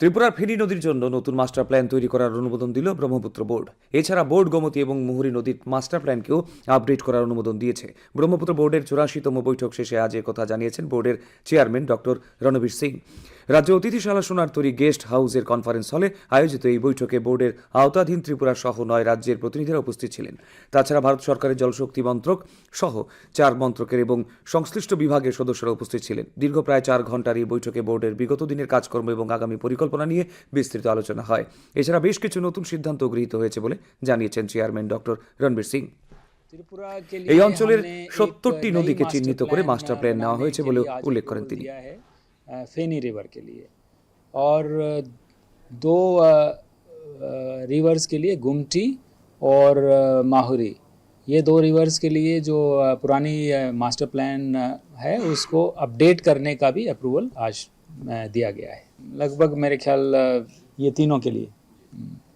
ত্রিপুরার ফেনী নদীর জন্য নতুন মাস্টার প্ল্যান তৈরি করার অনুমোদন দিল ব্রহ্মপুত্র বোর্ড। এছাড়া বোর্ড গোমতী এবং মুহুরী নদীর মাস্টার প্ল্যানকেও আপডেট করার অনুমোদন দিয়েছে। ব্রহ্মপুত্র বোর্ডের চুরাশিতম বৈঠক শেষে আজ কথা জানিয়েছেন বোর্ডের চেয়ারম্যান ডক্টর রণবীর সিং। রাজ্য অতিথিশালা সোনারতরী গেস্ট হাউসের কনফারেন্স হলে আয়োজিত এই বৈঠকে বোর্ডের আওতাধীন ত্রিপুরা সহ নয় রাজ্যের প্রতিনিধিরা উপস্থিত ছিলেন। তাছাড়া ভারত সরকারের জলশক্তি মন্ত্রক সহ চার মন্ত্রকের এবং সংশ্লিষ্ট বিভাগের সদস্যরা উপস্থিত ছিলেন। দীর্ঘ প্রায় চার ঘণ্টার এই বৈঠকে বোর্ডের বিগত দিনের কাজকর্ম এবং আগামী পরিকল্পনা নিয়ে বিস্তৃত আলোচনা হয়। এছাড়া বেশ কিছু নতুন সিদ্ধান্ত গৃহীত হয়েছে বলে জানিয়েছেন চেয়ারম্যান ডক্টর রণবীর সিং। এই অঞ্চলের সত্তরটি নদীকে চিহ্নিত করে মাস্টার প্ল্যান নেওয়া হয়েছে বলেও উল্লেখ করেন তিনি। फेनी रिवर के लिए। और दो रिवर्स के लिए गुमटी और माहुरी। ये दो रिवर्स के लिए जो पुरानी मास्टर प्लान है, उसको अपडेट करने का भी अप्रूवल आज दिया गया है। लगभग मेरे ख्याल ये तीनों के लिए।